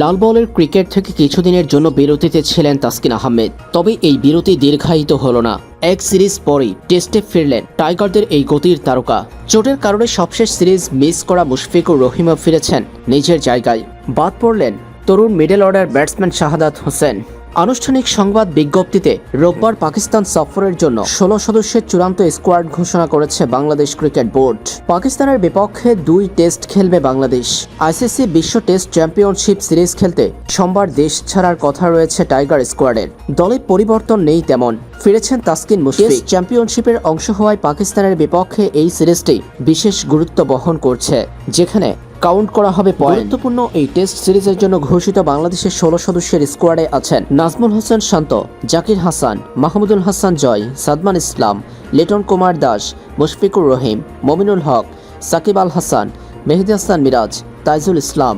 লাল বলের ক্রিকেট থেকে কিছুদিনের জন্য বিরতিতে ছিলেন তাসকিন আহমেদ। তবে এই বিরতি দীর্ঘায়িত হল না। এক সিরিজ পরেই টেস্টে ফিরলেন টাইগারদের এই গতির তারকা। চোটের কারণে সবশেষ সিরিজ মিস করা মুশফিকুর রহিমা ফিরেছেন নিজের জায়গায়। বাদ পড়লেন তরুণ middle order batsman Shahadat Hossain. আনুষ্ঠানিক সংবাদ বিজ্ঞপ্তিতে রোববার পাকিস্তান সফরের জন্য ষোলো সদস্যের চূড়ান্ত স্কোয়াড ঘোষণা করেছে বাংলাদেশ ক্রিকেট বোর্ড। পাকিস্তানের বিপক্ষে দুই টেস্ট খেলবে বাংলাদেশ। আইসিসি বিশ্ব টেস্ট চ্যাম্পিয়নশিপ সিরিজ খেলতে সোমবার দেশ ছাড়ার কথা রয়েছে টাইগার স্কোয়াডের। দলে পরিবর্তন নেই তেমন। ফিরেছেন তাসকিন মুশফিক। চ্যাম্পিয়নশিপের অংশ হওয়ায় পাকিস্তানের বিপক্ষে এই সিরিজটি বিশেষ গুরুত্ব বহন করছে, যেখানে কাউন্ট করা হবে গুরুত্বপূর্ণ এই টেস্ট সিরিজের জন্য ঘোষিত বাংলাদেশের ষোলো সদস্যের স্কোয়াডে আছেন নাজমুল হোসেন শান্ত, জাকির হাসান, মাহমুদুল হাসান জয়, সাদমান ইসলাম, লিটন কুমার দাস, মুশফিকুর রহিম, মমিনুল হক, সাকিব আল হাসান, মেহেদি হাসান মিরাজ, তাইজুল ইসলাম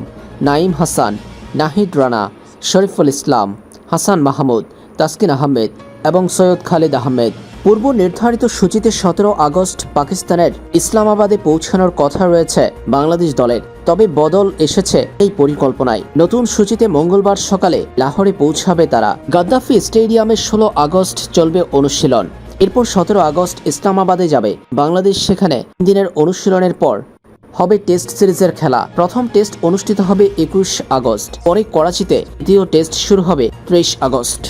নাইম হাসান, নাহিদ রানা, শরীফুল ইসলাম, হাসান মাহমুদ, তাসকিন আহমেদ এবং সৈয়দ খালিদ আহমেদ। পূর্ব নির্ধারিত সূচিতে সতেরো আগস্ট পাকিস্তানের ইসলামাবাদে পৌঁছানোর কথা রয়েছে বাংলাদেশ দলের। তবে বদল এসেছে এই পরিকল্পনায়। নতুন সূচিতে মঙ্গলবার সকালে লাহোরে পৌঁছাবে তারা। গাদ্দাফি স্টেডিয়ামে ষোলো আগস্ট চলবে অনুশীলন। এরপর সতেরো আগস্ট ইসলামাবাদে যাবে। বাংলাদেশ সেখানে দিনের অনুশীলনের পর হবে টেস্ট সিরিজের খেলা। প্রথম টেস্ট অনুষ্ঠিত হবে একুশ আগস্ট। পরে করাচিতে দ্বিতীয় টেস্ট শুরু হবে ত্রিশ আগস্ট।